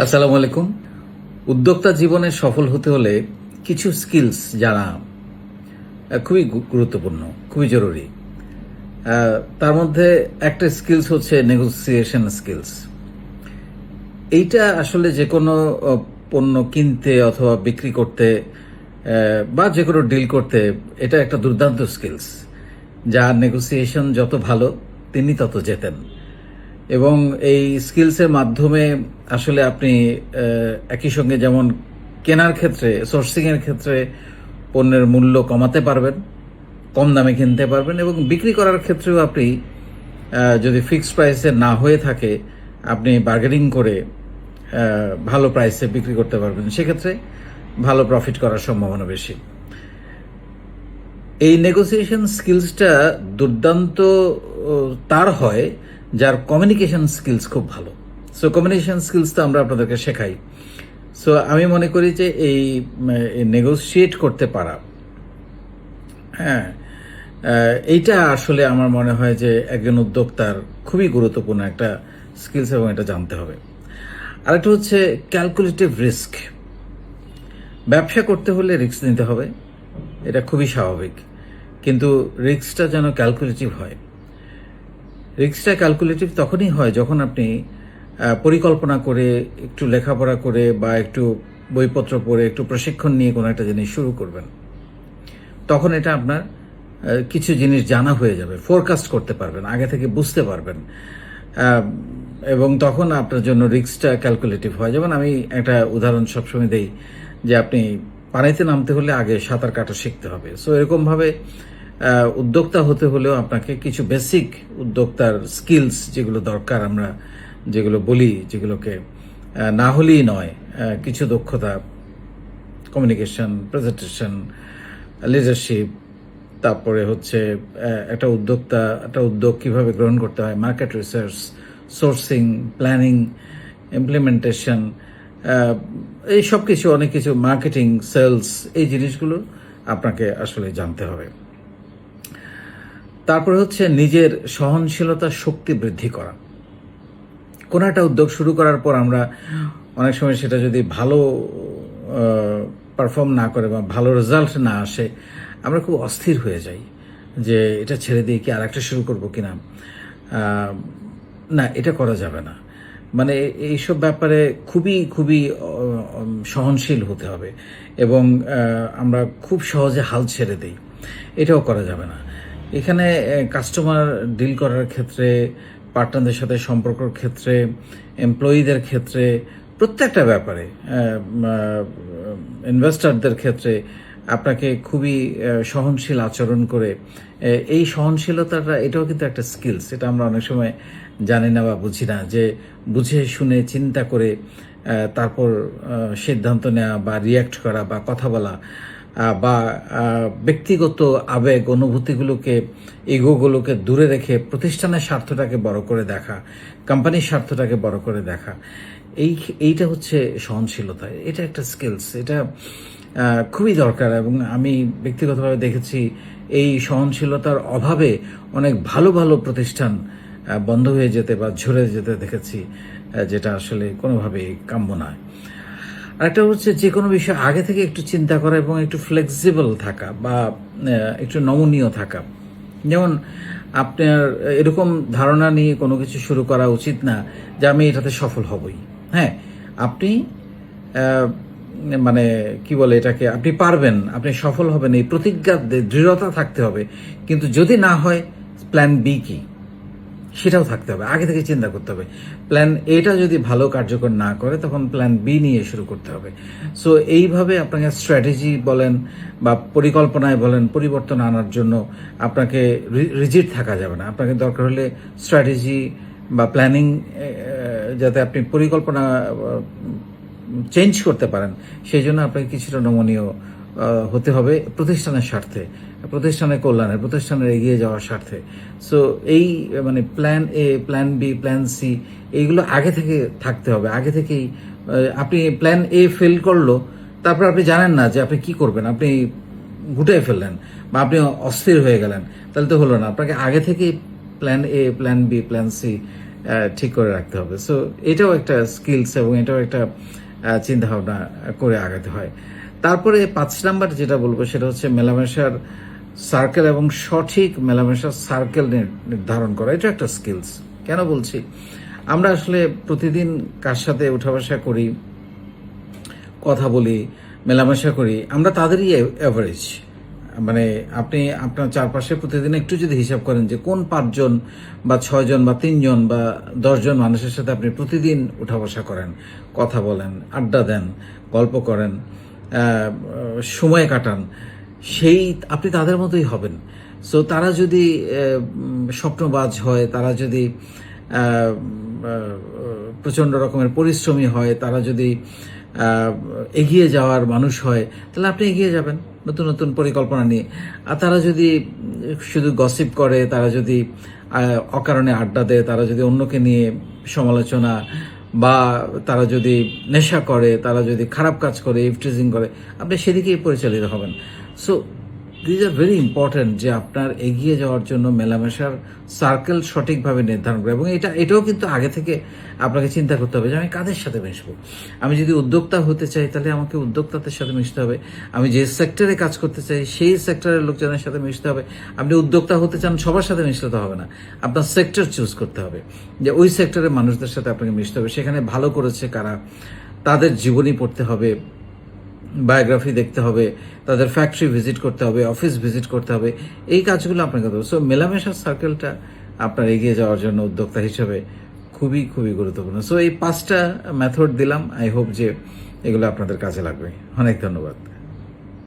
আসসালামু আলাইকুম। উদ্যোক্তা জীবনে সফল হতে হলে কিছু স্কিলস জানা খুবই গুরুত্বপূর্ণ, খুবই জরুরি। তার মধ্যে একটা স্কিলস হচ্ছে নেগোসিয়েশন স্কিলস এইটা আসলে যে কোনো পণ্য কিনতে অথবা বিক্রি করতে বা যে কোনো ডিল করতে, এটা একটা দুর্দান্ত স্কিলস যার নেগোসিয়েশন যত ভালো, তিনি তত জেতেন। এবং এই স্কিলসের মাধ্যমে আসলে আপনি একই সঙ্গে যেমন কেনার ক্ষেত্রে সোর্সিং এর ক্ষেত্রে পণ্যের মূল্য কমাতে পারবেন, কম দামে কিনতে পারবেন এবং বিক্রি করার ক্ষেত্রেও আপনি যদি ফিক্সড প্রাইসে না হয়ে থাকে, আপনি বার্গেনিং করে ভালো প্রাইসে বিক্রি করতে পারবেন। সেক্ষেত্রে ভালো প্রফিট করার সম্ভাবনা বেশি। এই নেগোসিয়েশন স্কিলসটা দুর্দান্ত তার হয় যার কমিউনিকেশন স্কিলস খুব ভালো। সো কমিউনিকেশন স্কিলস তো আমরা আপনাদেরকে শেখাই। সো আমি মনে করি যে এই নেগোসিয়েট করতে পারা হ্যাঁ এইটা আসলে আমার মনে হয় যে একজন উদ্যোক্তার খুবই গুরুত্বপূর্ণ একটা স্কিলস এবং এটা জানতে হবে। আরেকটা হচ্ছে ক্যালকুলেটিভ রিস্ক ব্যবসা করতে হলে রিস্ক নিতে হবে, এটা খুবই স্বাভাবিক। কিন্তু রিস্কটা যেন ক্যালকুলেটিভ হয়। রিস্কটা ক্যালকুলেটিভ তখনই হয় যখন আপনি পরিকল্পনা করে, একটু লেখাপড়া করে বা একটু বইপত্র পড়ে, একটু প্রশিক্ষণ নিয়ে কোনো একটা জিনিস শুরু করবেন। তখন এটা আপনার কিছু জিনিস জানা হয়ে যাবে ফোরকাস্ট করতে পারবেন, আগে থেকে বুঝতে পারবেন। এবং তখন আপনার জন্য রিক্সটা ক্যালকুলেটিভ হয়। যেমন আমি একটা উদাহরণ সবসময় দেই যে আপনি পানিতে নামতে হলে আগে সাঁতার কাটা শিখতে হবে। সো এরকমভাবে উদ্যোক্তা হতে হলেও আপনাকে কিছু বেসিক উদ্যোক্তার স্কিলস যেগুলো দরকার আমরা যেগুলো বলি, যেগুলোকে না হলেই নয় কিছু দক্ষতা কমিউনিকেশন প্রেজেন্টেশন লিডারশিপ তারপরে হচ্ছে একটা উদ্যোক্তা, একটা উদ্যোগ কীভাবে গ্রহণ করতে হয় market research sourcing planning implementation এই সব কিছু অনেক কিছু মার্কেটিং সেলস এই জিনিসগুলো আপনাকে আসলে জানতে হবে। তারপরে হচ্ছে নিজের সহনশীলতা শক্তি বৃদ্ধি করা। কোনো একটা উদ্যোগ শুরু করার পর আমরা অনেক সময় সেটা যদি ভালো পারফর্ম না করে বা ভালো রেজাল্ট না আসে, আমরা খুব অস্থির হয়ে যাই যে এটা ছেড়ে দিয়ে কি আর একটা শুরু করব কিনা। না, এটা করা যাবে না। মানে এইসব ব্যাপারে খুবই খুবই সহনশীল হতে হবে এবং আমরা খুব সহজে হাল ছেড়ে দিই। এটাও করা যাবে না। এখানে কাস্টমার ডিল করার ক্ষেত্রে পার্টনারদের সাথে সম্পর্কের ক্ষেত্রে এমপ্লয়ীদের ক্ষেত্রে, প্রত্যেকটা ব্যাপারে ইনভেস্টরদের ক্ষেত্রে আপনাকে খুবই সহনশীল আচরণ করে এই সহনশীলতাটা, এটাও কিন্তু একটা স্কিলস এটা আমরা অনেক সময় জানি না বা বুঝি না, যে বুঝে শুনে চিন্তা করে তারপর সিদ্ধান্ত নেওয়া বা রিয়াক্ট করা বা কথা বলা বা ব্যক্তিগত আবেগ, অনুভূতিগুলোকে, ইগোগুলোকে দূরে রেখে প্রতিষ্ঠানের স্বার্থটাকে বড় করে দেখা, কোম্পানির স্বার্থটাকে বড় করে দেখা। এই, এইটা হচ্ছে সহনশীলতা। এটা একটা স্কিলস এটা খুবই দরকার এবং আমি ব্যক্তিগতভাবে দেখেছি এই সহনশীলতার অভাবে অনেক ভালো ভালো প্রতিষ্ঠান বন্ধ হয়ে যেতে বা ঝরে যেতে দেখেছি যেটা আসলে কোনোভাবেই কাম্য নয়। আরেকটা হচ্ছে যে কোনো বিষয় আগে থেকে একটু চিন্তা করা এবং একটু ফ্লেক্সিবল থাকা বা একটু নমনীয় থাকা। যেমন আপনার এরকম ধারণা নিয়ে কোনো কিছু শুরু করা উচিত না যে আমি এটাতে সফল হবই। হ্যাঁ আপনি মানে কি বলে এটাকে, আপনি পারবেন, আপনি সফল হবেন, এই প্রতিজ্ঞা, দৃঢ়তা থাকতে হবে। কিন্তু যদি না হয় প্ল্যান বি কি? সেটাও থাকতে হবে। আগে থেকে চিন্তা করতে হবে। প্ল্যান এটা যদি ভালো কার্যকর না করে, তখন প্ল্যান বি নিয়ে শুরু করতে হবে। সো এইভাবে আপনাকে স্ট্র্যাটেজি বলেন বা পরিকল্পনায় বলেন পরিবর্তন আনার জন্য আপনাকে রিজিট থাকা যাবে না। আপনাকে দরকার হলে স্ট্র্যাটেজি বা প্ল্যানিং যাতে আপনি পরিকল্পনা চেঞ্জ করতে পারেন, সেই জন্য আপনাকে কিছুটা নমনীয় হতে হবে প্রতিষ্ঠানের স্বার্থে, প্রতিষ্ঠানের কল্যাণে, প্রতিষ্ঠানের এগিয়ে যাওয়ার স্বার্থে। সো এই মানে plan A plan B plan C এইগুলো আগে থেকে থাকতে হবে। আগে থেকেই আপনি প্ল্যান এ ফেল করল, তারপর আপনি জানেন না যে আপনি কি করবেন। আপনি গুটাই ফেললেন বা আপনি অস্থির হয়ে গেলেন। তাহলে তো হলো না। আপনাকে আগে থেকেই plan A plan B plan C ঠিক করে রাখতে হবে। সো এটাও একটা স্কিলস এবং এটাও একটা চিন্তা ভাবনা করে আগাতে হয়। তারপরে পাঁচ নাম্বার যেটা বলব সেটা হচ্ছে মেলামেশার সার্কেল এবং সঠিক মেলামেশার সার্কেল নির্ধারণ করা। এটা একটা স্কিলস কেন বলছি? আমরা আসলে প্রতিদিন কার সাথে উঠা বসা করি, কথা বলি, মেলামেশা করি, আমরা তাদেরই অ্যাভারেজ মানে আপনি আপনার চারপাশে প্রতিদিন একটু যদি হিসাব করেন যে কোন পাঁচজন বা ছয়জন বা তিনজন বা দশজন মানুষের সাথে আপনি প্রতিদিন উঠা বসা করেন, কথা বলেন, আড্ডা দেন, গল্প করেন সময় কাটান। সেই আপনি তাদের মতোই হবেন। সো তারা যদি স্বপ্নবাজ হয় তারা যদি আহ, প্রচণ্ড রকমের পরিশ্রমী হয় তারা যদি এগিয়ে যাওয়ার মানুষ হয় তাহলে আপনি এগিয়ে যাবেন নতুন নতুন পরিকল্পনা নিয়ে। আর তারা যদি শুধু গসিপ করে তারা যদি অকারণে আড্ডা দেয় তারা যদি অন্যকে নিয়ে সমালোচনা বা তারা যদি নেশা করে, তারা যদি খারাপ কাজ করে, ইফটিজিং করে, আপনি সেদিকেই পরিচালিত হবেন। So these are very important যে আপনার এগিয়ে যাওয়ার জন্য মেলামেশার সার্কেল সঠিকভাবে নির্ধারণ করে এবং এটা, এটাও কিন্তু আগে থেকে আপনাকে চিন্তা করতে হবে যে আমি কাদের সাথে মিশবো। আমি যদি উদ্যোক্তা হতে চাই তাহলে আমাকে উদ্যোক্তাদের সাথে মিশতে হবে। আমি যে সেক্টরে কাজ করতে চাই সেই সেক্টরের লোকজনের সাথে মিশতে হবে। আপনি উদ্যোক্তা হতে চান সবার সাথে মিশতে তো হবে না। আপনার সেক্টর চুজ করতে হবে। যে ওই সেক্টরের মানুষদের সাথে আপনাকে মিশতে হবে। সেখানে ভালো করেছে কারা? তাদের জীবনী পড়তে হবে। বায়োগ্রাফি দেখতে হবে, তাদের ফ্যাক্টরি ভিজিট করতে হবে অফিস ভিজিট করতে হবে, এই কাজগুলো আপনাকে হবে। সো মেলামেশার সার্কেলটা আপনার এগিয়ে যাওয়ার জন্য উদ্যোক্তা হিসেবে খুবই খুবই গুরুত্বপূর্ণ। সো এই পাঁচটা মেথড দিলাম। আই হোপ যে এগুলো আপনাদের কাজে লাগবে। অনেক ধন্যবাদ।